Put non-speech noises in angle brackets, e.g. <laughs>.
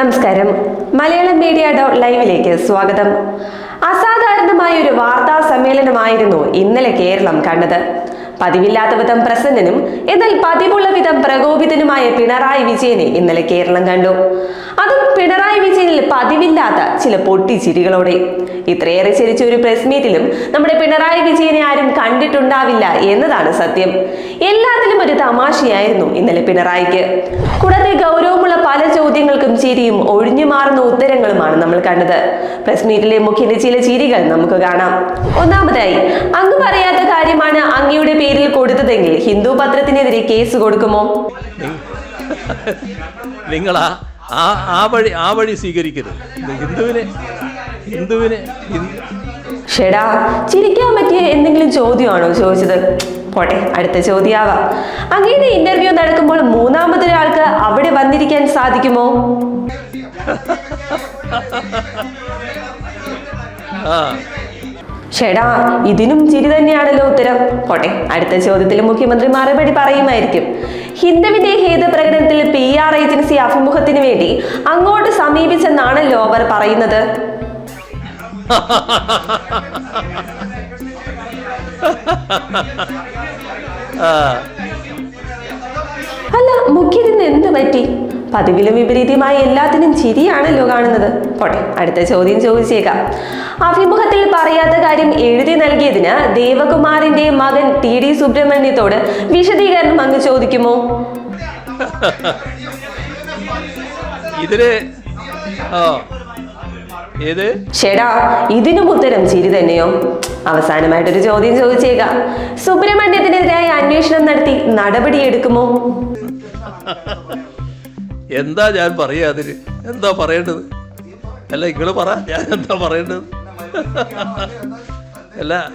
നമസ്കാരം. Malayalam media dot ലൈവിലേക്ക് സ്വാഗതം. അസാധാരണമായ ഒരു വാർത്താ സമ്മേളനമായിരുന്നു ഇന്നലെ കേരളം കണ്ടത്. പതിവില്ലാത്ത വിധം പ്രസന്നനും എന്നാൽ പതിവുള്ള വിധം പ്രകോപിതനുമായ പിണറായി വിജയനെ ഇന്നലെ കേരളം കണ്ടു. അതും പിണറായി വിജയനിൽ പതിവില്ലാത്ത ചില പൊട്ടിച്ചിരികളോടെ. ഇത്രയേറെ ചിരിച്ച ഒരു പ്രസ് മീറ്റിലും നമ്മുടെ പിണറായി വിജയനെ ആരും കണ്ടിട്ടുണ്ടാവില്ല എന്നതാണ് സത്യം. എല്ലാത്തിലും ഒരു തമാശയായിരുന്നു ഇന്നലെ പിണറായിക്ക്. കൂടാതെ ഗൗരവമുള്ള ചിരിയും ഒഴിഞ്ഞു മാറുന്ന ഉത്തരങ്ങളുമാണ് നമ്മൾ കണ്ടത്. പ്രസ് മീറ്റിലെ മുഖ്യന്റെ ചില ചിരികൾ നമുക്ക് കാണാം. ഒന്നാമതായി അങ്ങ് പറയാത്ത കാര്യമാണ് അങ്ങയുടെ പേരിൽ കൊടുത്തതെങ്കിൽ ഹിന്ദു പത്രത്തിനെതിരെ കേസ് കൊടുക്കുമോ? നിങ്ങളാ ആ ആ വഴി ആ വഴി സ്വീകരിക്കരുത്. ഹിന്ദുവിനെ ഹിന്ദുവിനെ ഹിന്ദു ഷെടാ ചിരിക്കാൻ പറ്റിയ എന്തെങ്കിലും ചോദ്യമാണോ ചോദിച്ചത്? പോട്ടെ അടുത്ത ചോദ്യാവാം അങ്ങയുടെ ഇന്റർവ്യൂ നടക്കുമ്പോൾ മൂന്നാമതൊരാൾക്ക് അവിടെ വന്നിരിക്കാൻ സാധിക്കുമോ? ആ. ഷെടാ ഇതിനും ചിരി തന്നെയാണല്ലോ ഉത്തരം. പോട്ടെ അടുത്ത ചോദ്യത്തിൽ മുഖ്യമന്ത്രി മറുപടി പറയുമായിരിക്കും. ഹിന്ദുവിന്റെ ഹേത പ്രകടനത്തിൽ പി ആർ ഏജൻസി അഭിമുഖത്തിന് വേണ്ടി അങ്ങോട്ട് സമീപിച്ചെന്നാണല്ലോ അവർ പറയുന്നത്. അല്ല മുഖ്യതിന് എന്ത് പറ്റി? പതിവിലും വിപരീതമായി എല്ലാത്തിനും ചിരിയാണല്ലോ കാണുന്നത്. പോട്ടെ അടുത്ത ചോദ്യം ചോദിച്ചേക്കാം. അഭിമുഖത്തിൽ പറയാത്ത കാര്യം എഴുതി നൽകിയതിന് ദേവകുമാറിന്റെ മകൻ ടി ഡി സുബ്രഹ്മണ്യത്തോട് വിശദീകരണം അങ്ങ് ചോദിക്കുമോ? <laughs> ഇതിൽ ആ ഏത്? ഷെടാ ഇതിനും ഉത്തരം ചിരി തന്നെയോ? അവസാനമായിട്ടൊരു ചോദ്യം ചോദിച്ചേക്കാം. സുബ്രഹ്മണ്യത്തിനെതിരായ അന്വേഷണം നടത്തി നടപടിയെടുക്കുമോ? <laughs> എന്താ ഞാൻ പറയാ അതിന്? എന്താ പറയേണ്ടത്? അല്ല ഇങ്ങൾ പറ. ഞാൻ എന്താ പറയേണ്ടത്? അല്ല.